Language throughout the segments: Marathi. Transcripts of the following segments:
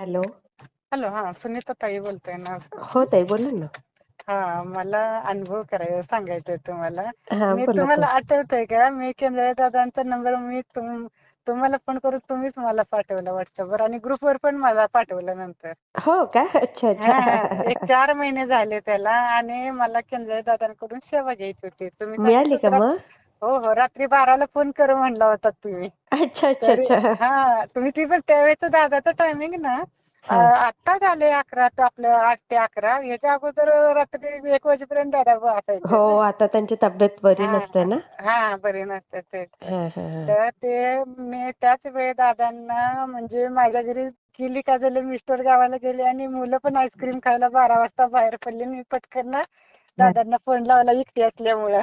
हॅलो. हॅलो हा सुनीता ताई बोलतोय ना. हो ताई बोला ना. हा मला अनुभव करायचा सांगायचा आहे तुम्हाला. हा मी बोला तुम्हाला आठवतंय का? मी केंद्र दादांचा नंबर मी तुम तुम्हाला फोन करून तुम्हीच मला पाठवला व्हॉट्सअपवर आणि ग्रुपवर पण मला पाठवलं नंतर. हो का? अच्छा हा अच्छा एक चार महिने झाले त्याला आणि मला केंद्र दादांकडून सेवा घ्यायची होती. तुम्ही मिळाली का सांगितलं मग? हो हो. रात्री बाराला फोन कर म्हणला होता तुम्ही. अच्छा अच्छा तरी अच्छा. हा तुम्ही ती पण त्यावेळेचं दादाचं टायमिंग ना हा. आता झाले अकरा तर आपलं आठ ते अकरा. याच्या अगोदर रात्री एक वाजेपर्यंत दादा असायचे. हो आता त्यांची तब्येत बरी नसते हा ना? हा बरे नसते ते. हा हा हा. तर ते मी त्याच वेळी दादांना म्हणजे माझ्या घरी गेली का झालं मिस्टर गावाला गेले आणि मुलं पण आईस्क्रीम खायला बारा वाजता बाहेर पडले. मी पटकन ना दादांना फोन लावला एकटी असल्यामुळं.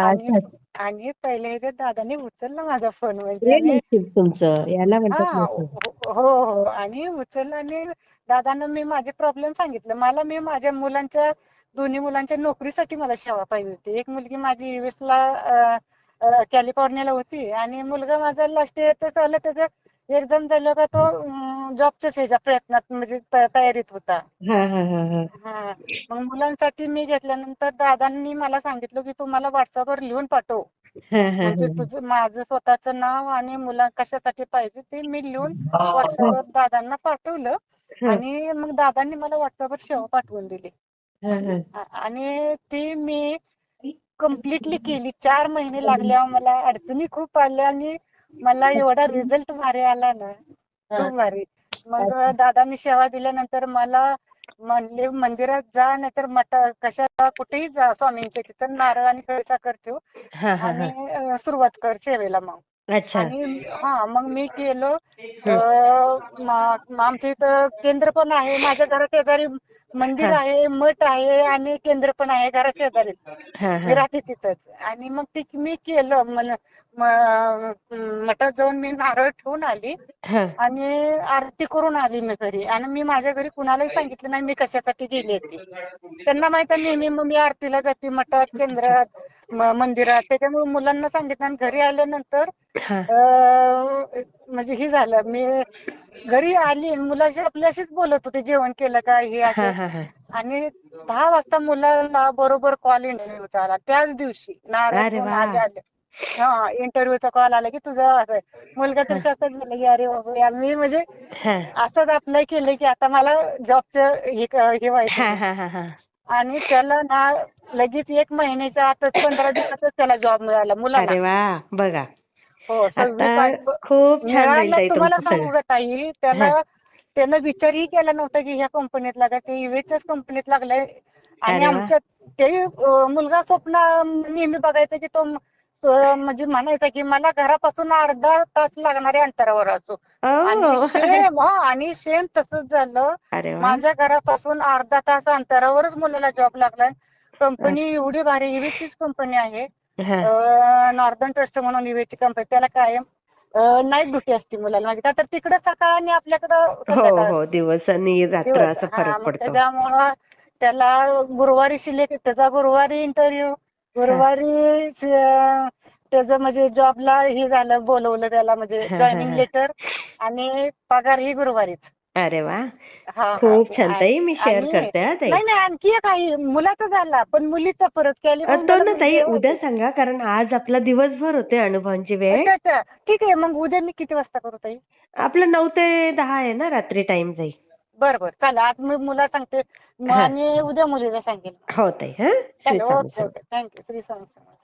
आणि अच्छा आणि पहिले ह्याच्यात दादाने उचलला माझा फोन म्हणजे हे आणि नशीब तुमचं याला हा नशीब हो हो हो. आणि उचलला आणि दादांना मी माझे प्रॉब्लेम सांगितलं मला मी माझ्या मुलांच्या दोन्ही मुलांच्या नोकरीसाठी मला सेवा पाहिजे होती एक मुलगी माझी युएस ला कॅलिफोर्नियाला होती आणि मुलगा माझा लास्ट इयरचा झालं त्याचं एक्झाम झालं का तो जॉबच्याच ह्याच्या प्रयत्नात म्हणजे त- तयारीत होता. हा हा हा हा. हा. मग मुलांसाठी मी घेतल्यानंतर दादांनी मला सांगितलं की तू मला व्हॉट्सअपवर लिहून पाठव. हा हा म्हणजे हा तुझं माझं स्वतःचं नाव आणि मुला कशासाठी पाहिजे ते मी लिहून व्हॉट्सअपवर दादांना पाठवलं. हा. आणि मग दादांनी मला व्हॉट्सअपवर सेवा पाठवून दिली. हा हा. आ- आणि ती मी कम्प्लिटली केली. चार महिने लागल्या मला अडचणी खूप आल्या आणि मला एवढा रिझल्ट भारी आला ना. खूप भारी. मग दादांनी सेवा दिल्यानंतर मला म्हणले मंदिरात जा नाहीतर मठ कशा कुठेही जा स्वामींच्या तिथं नारळ आणि खडीसाखर ठेव. आणि सुरुवात कर सेवेला मग. अच्छा. आणि हा मग मी गेलो. आमच्या इथं केंद्र पण आहे. माझ्या घरा शेजारी मंदिर. आहे मठ आहे आणि केंद्र पण आहे घरा शेजारी. मी राहते तिथंच. आणि मग ती मी केलं मन म- मठात जाऊन मी नारळ ठेवून आली. आणि आरती करून आली मी घरी. आणि मी माझ्या घरी कुणालाही सांगितलं नाही मी कशासाठी गेली ती त्यांना माहीत आहे नेहमी मग मी आरतीला जाते मठात केंद्रात म- मंदिरात. त्याच्यामुळे मुलांना सांगितलं आणि घरी आल्यानंतर अं, म्हणजे हे झालं. मी घरी आली मुलाशी आपल्याशीच बोलत होते जेवण केलं का हे हा असे हा हा. आणि दहा वाजता मुलाला बरोबर कॉल इंटरव्ह्यूचा आला. त्याच दिवशी अरे ठेवून वा. आले आले. हा इंटरव्ह्यूचा कॉल आला की तुझं असं आहे. मुलगा तर शास्त्रात झाला की अरे बाबा मी म्हणजे हा. असंच अप्लाय केलं की आता मला जॉबचं हे क- हे व्हायचं हा. हा हा हा. आणि त्याला ना लगेच एक महिन्याच्या आतच पंधरा दिवसातच त्याला जॉब मिळाला मुलाला. अरे वा बघा. हो सव्वीस खूप छान मिळाला तुम्हाला तुमचं सांगू सगळं का ताई? त्याला त्यानं विचारही केला नव्हता की ह्या कंपनीत लागा ते युएसच्याच कंपनीत लागलाय. आणि अरे वा. आमच्या ते अं, मुलगा स्वप्न नेहमी बघायचा की तो म्हणजे म्हणायचा की मला घरापासून अर्धा तास लागणाऱ्या अंतरावर असो. आणि ओ सेम हा आणि सेम तसंच झालं. अरे वा. माझ्या घरापासून अर्धा तास अंतरावरच मुलाला जॉब लागलाय. कंपनी एवढी भारी ईव्हीचीच कंपनी आहे. नॉर्दर्न ट्रस्ट म्हणून ईव्हीची कंपनी त्याला कायम नाईट ड्युटी असते मुलाला. म्हणजे का तर तिकडे सकाळ आणि आपल्याकडं हो हो दिवस आणि रात्र असा फरक पडतो. त्याच्यामुळं त्याला गुरुवारी सिलेक्ट त्याचा गुरुवारी इंटरव्ह्यू गुरुवारी त्याचं म्हणजे जॉबला हे झालं बोलवलं त्याला म्हणजे जॉईनिंग. लेटर आणि पगार ही गुरुवारीच. अरे वा. हा खूप छान. ताई मी शेअर आणि करते हा ताई. नाही नाही आणखी एक आहे मुलाचा झाला पण मुलीचा परत अ, तो कॅलिफोर्नियाला ना ताई उद्या. सांगा कारण आज आपला दिवसभर होते अनुभवांची वेळ. अच्छा अच्छा. ठीक आहे मग उद्या मी किती वाजता करू ताई? आपलं नऊ ते दहा आहे ना रात्री टाइम जाईल बरं बरं. चालेल आज मी मुला सांगते. मग हा. आणि उद्या मुलीला सांगेल हो ताई हा. श्री चालेल Swami okay Samarth. Okay thank you Shri Swami Samarth.